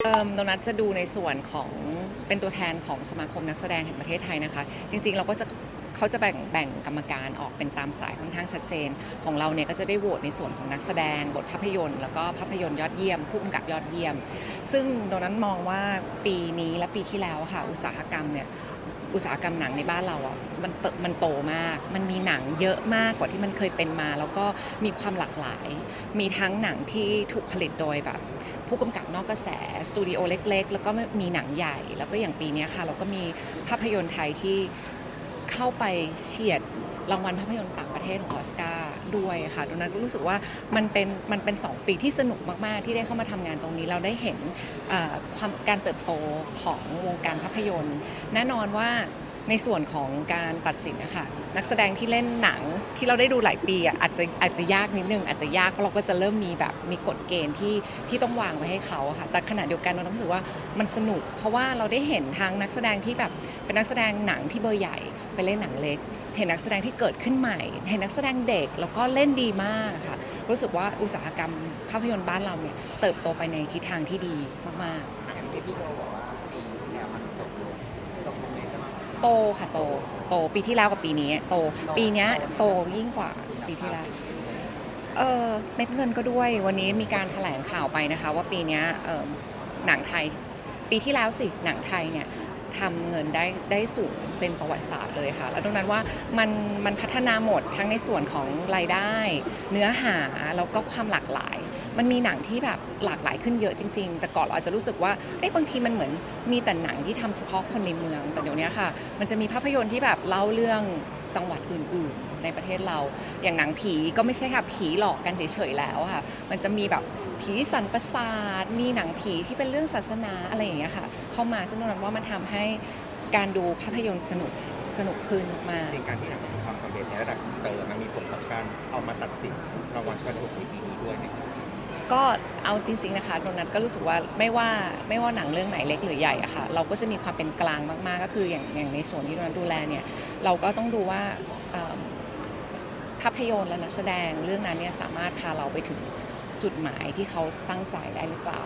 เดิมโดนัทจะดูในส่วนของเป็นตัวแทนของสมาคมนักแสดงแห่งประเทศไทยนะคะ จริงๆเราก็จะเขาจะแบ่งแบ่งกรรมการออกเป็นตามสายค่อนข้างชัดเจน ของเราเนี่ยก็จะได้โหวตในส่วนของนักแสดง บทภาพยนตร์แล้วก็ภาพยนตร์ยอดเยี่ยม ผู้กำกับยอดเยี่ยม ซึ่งโดนัทมองว่าปีนี้และปีที่แล้วค่ะอุตสาหกรรมเนี่ย อุตสาหกรรมหนังในบ้านเราอะมันเติบมันโตมาก มันมีหนังเยอะมากกว่าที่มันเคยเป็นมา แล้วก็มีความหลากหลาย มีทั้งหนังที่ถูกผลิตโดยแบบ ผู้กำกับนอกกระแสสตูดิโอเล็ก ๆ แล้วก็มีหนังใหญ่ แล้วก็อย่างปีนี้ค่ะ เราก็มีภาพยนตร์ไทยที่ เข้าไปเฉียดรางวัลภาพยนตร์ต่างประเทศของออสการ์ด้วยค่ะดังนั้นก็รู้สึกว่ามันเป็นมันเป็น 2 ปีที่สนุกมาก ๆ ที่ได้เข้ามาทำงานตรงนี้ เราได้เห็นความการเติบโตของวงการภาพยนตร์ แน่นอนว่า ในส่วนของการตัดสินนะคะนักแสดงที่เล่นหนังที่เราได้ดูหลายปีอะอาจจะอาจจะยากนิดนึงอาจจะยากเพราะเราก็จะเริ่มมีแบบมีกฎเกณฑ์ที่ที่ต้องวางไว้ให้เขาอะค่ะแต่ขณะเดียวกันเรารู้สึกว่ามันสนุก เพราะว่าเราได้เห็นทางนักแสดงที่แบบเป็นนักแสดงหนังที่เบอร์ใหญ่ไปเล่นหนังเล็ก เห็นนักแสดงที่เกิดขึ้นใหม่ เห็นนักแสดงเด็กแล้วก็เล่นดีมากค่ะ รู้สึกว่าอุตสาหกรรมภาพยนตร์บ้านเราเนี่ยเติบโตไปในทิศทางที่ดีมากๆอย่างที่พี่โจบอกว่าปีแล้วมันตกลงตกลงในเรื่อง โตค่ะโตโตปีที่แล้วกับปีนี้โตปีเนี้ยโตยิ่งกว่าปีที่แล้วเออเม็ดเงินก็ด้วยวันนี้มีการแถลงข่าวไปนะคะ ว่าปีเนี้ยเอิ่มหนังไทย ปีที่แล้วสิหนังไทยเนี่ย ทำเงินได้ได้สูงเป็นประวัติศาสตร์เลยค่ะ แล้วตรงนั้นว่ามันมันพัฒนาหมดทั้งในส่วนของรายได้ เนื้อหาแล้วก็ความหลากหลาย มันมีหนังที่แบบหลากหลายขึ้นเยอะจริง ๆ แต่ก่อนเราอาจจะรู้สึกว่าเอ้บางทีมันเหมือนมีแต่หนังที่ทำเฉพาะคนในเมือง แต่เดี๋ยวนี้ค่ะ มันจะมีภาพยนตร์ที่แบบเล่าเรื่อง จังหวัดอื่นๆ ในประเทศเรา อย่างหนังผีก็ไม่ใช่ค่ะผีหลอกกันเฉยๆแล้วค่ะ มันจะมีแบบผีสันประสาท มีหนังผีที่เป็นเรื่องศาสนาอะไรอย่างเงี้ยค่ะ เข้ามาซึ่งตรงนั้นว่ามันทำให้การดูภาพยนตร์สนุกสนุกขึ้นมากจริงการที่หนังประสบความสำเร็จในระดับเตอร์มันมีผลต่อการเอามาตัดสินรางวัลชาติในปีนี้ด้วยไหมครับ ก็เอาจริง ๆนะคะโดนัทก็รู้สึกว่าไม่ว่าไม่ว่าหนังเรื่องไหนเล็กหรือใหญ่อะค่ะเราก็จะมีความเป็นกลางมากๆ ก็คืออย่างอย่างในส่วนที่เราดูแลเนี่ยเราก็ต้องดูว่าเอิ่มภาพยนตร์และนักแสดงเรื่องนั้นเนี่ยสามารถพาเราไปถึงจุดหมายที่เขาตั้งใจได้หรือเปล่า